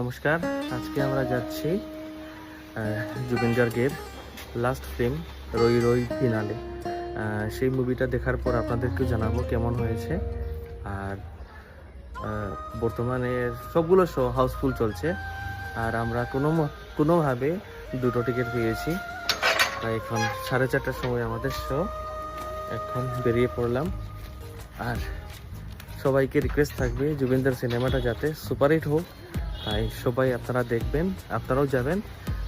নমস্কার, আজকে আমরা যাচ্ছি জুবিন গার্গের লাস্ট ফিল্ম রই রই ফিনালে সেই মুভিটা দেখার পর আপনাদেরকে জানাব কেমন হয়েছে। আর বর্তমানে সবগুলো শো হাউসফুল চলছে। আর আমরা কোনো কোনোভাবে দুটো টিকিট পেয়েছি। তাই এখন সাড়ে চারটার সময় আমাদের শো এখন বেরিয়ে পড়লাম। আর সবাইকে রিকোয়েস্ট থাকবে জুবিনদার সিনেমাটা যাতে সুপারহিট হোক। সবাই আপনারা দেখবেন আপনারাও যাবেন।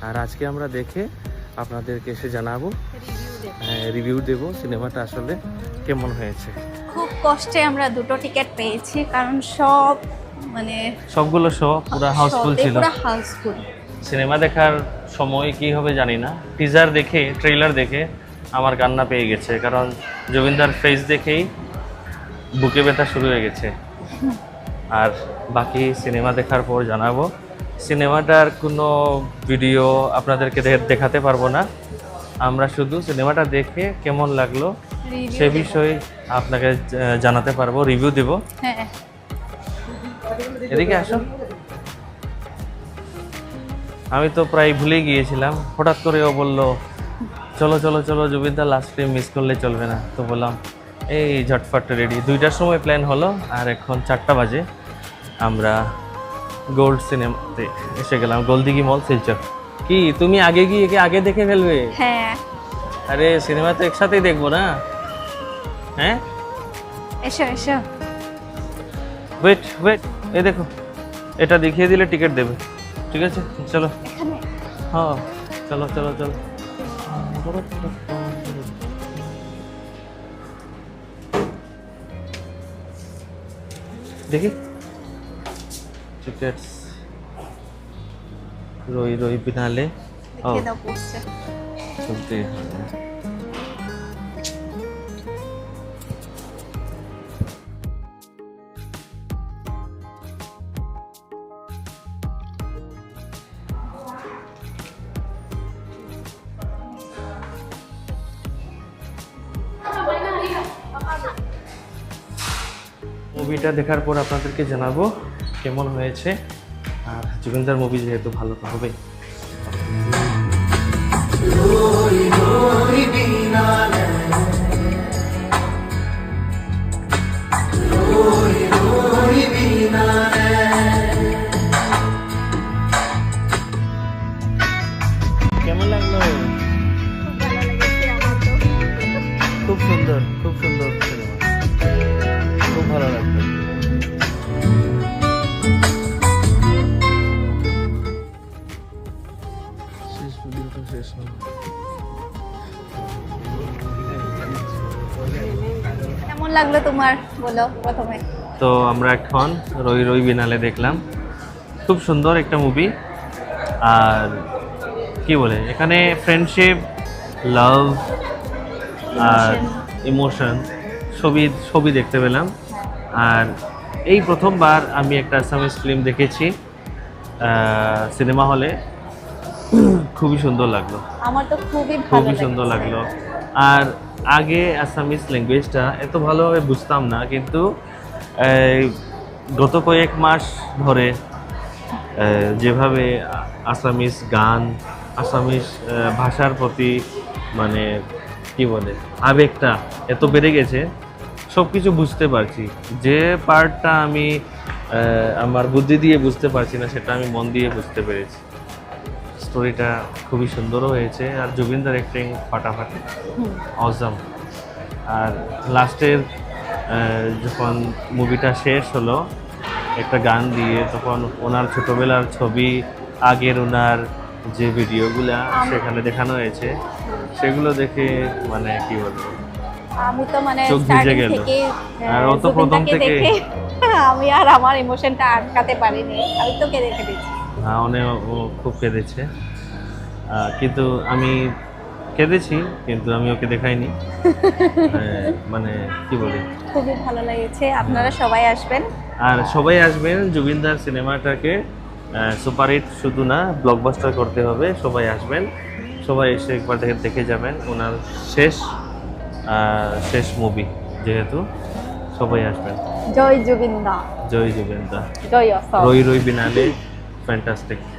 আর আজকে আমরা দেখে আপনাদেরকে এসে জানাব রিভিউ দেব সিনেমাটা আসলে কেমন হয়েছে। খুব কষ্টে আমরা দুটো টিকিট পেয়েছি কারণ সব মানে সবগুলো শো পুরো হাউসফুল ছিল। পুরো হাউসফুল সিনেমা দেখার সময় কি হবে জানি না। টিজার দেখে ট্রেলার দেখে আমার কান্না পেয়ে গেছে কারণ জুবিনদার ফেস দেখেই বুকে ব্যথা শুরু হয়ে গেছে। আর বাকি সিনেমা দেখার পর জানাব। সিনেমাটার কোনো ভিডিও আপনাদেরকে দেখাতে পারব না। আমরা শুধু সিনেমাটা দেখে কেমন লাগল সে বিষয়ে আপনাকে জানাতে পারব রিভিউ দেব। হ্যাঁ। এদিকে আসো। আমি তো প্রায় ভুলে গিয়েছিলাম। হঠাৎ করে ও বলল চলো চলো চলো জুবিনদা লাস্ট টাইম মিস করলে চলবে না। তো বললাম এই ঝটফট রেডি দুইটার সময় প্ল্যান হলো আর এখন চারটা বাজে। আমরা গোল্ড সিনেমাতে এসে গেলাম গোলদিঘি মল শিলচর কি তুমি আগে গিয়ে কি আগে দেখে ফেলবে? হ্যাঁ। আরে সিনেমা তো একসাথেই দেখব না? হ্যাঁ? এসো এসো। ওয়েট ওয়েট এই দেখো। এটা দেখিয়ে দিলে টিকিট দেবে। ঠিক আছে? চলো। হ্যাঁ চলো চলো চলো। দেখি টিকিটস রই রই বিনালে ও দেখিয়ে দাও পোস্টার চলতে হবে মুভিটা দেখার পর আপনাদেরকে জানাব কেমন হয়েছে। আর জুবিনদার মুভি যেহেতু ভালো তো হবেই কেমন লাগল? খুব সুন্দর খুব সুন্দর। লাগল তোমার? বলো প্রথমে। তো আমরা এখন রই রই বিনালে দেখলাম। খুব সুন্দর একটা মুভি আর কি বলে এখানে ফ্রেন্ডশিপ লাভ আর ইমোশন ছবি ছবি দেখতে পেলাম। আর এই প্রথমবার আমি একটা আসামিস ফিল্ম দেখেছি সিনেমা হলে খুবই সুন্দর লাগল। আমার তো খুবই খুবই সুন্দর লাগল। আর আগে আসামিস ল্যাঙ্গুয়েজটা এত ভালোভাবে বুঝতাম না, কিন্তু গত কয়েক মাস ধরে যেভাবে আসামিস গান আসামিস ভাষার প্রতি মানে কি বলে, আবেগটা এত বেড়ে গেছে সব কিছু বুঝতে পারছি। যে পার্টটা আমি আমার বুদ্ধি দিয়ে বুঝতে পারছি না, সেটা আমি মন দিয়ে বুঝতে পেরেছি। স্টোরিটা খুবই সুন্দরও হয়েছে। আর জুবিনদার অ্যাক্টিং ফাটাফাটি। অজম আর লাস্টের যখন মুভিটা শেষ হলো একটা গান দিয়ে তখন ওনার ছোটবেলার ছবি আগের ওনার যে ভিডিওগুলা সেখানে দেখানো হয়েছে। সেগুলো দেখে মানে কি বলব? আমি তো মানে চোখ ভিজে গেল। আর ও তো প্রথম থেকে- আমি আর আমার ইমোশনটা আটকাতে পারিনি। আমি তো কেঁদে ফেলেছি হ্যাঁ, অনেক ও খুব কেঁদেছে। কিন্তু আমি কেঁদেছি কিন্তু আমি ওকে দেখাইনি। মানে কি বলি? খুবই ভালো লেগেছে। আপনারা সবাই আসবেন। আর সবাই আসবেন জুবিনদার সিনেমাটাকে সুপারহিট শুধু না ব্লকবাস্টার করতে হবে। সবাই আসবেন। সবাই এসে একবার দেখে দেখে যাবেন। ওনার শেষ শেষ মুভি যেহেতু সবাই আসবেন। জয় জুবিন্দা। জয় জুবিনদা। জয় রই রই বিনালে। fantastic.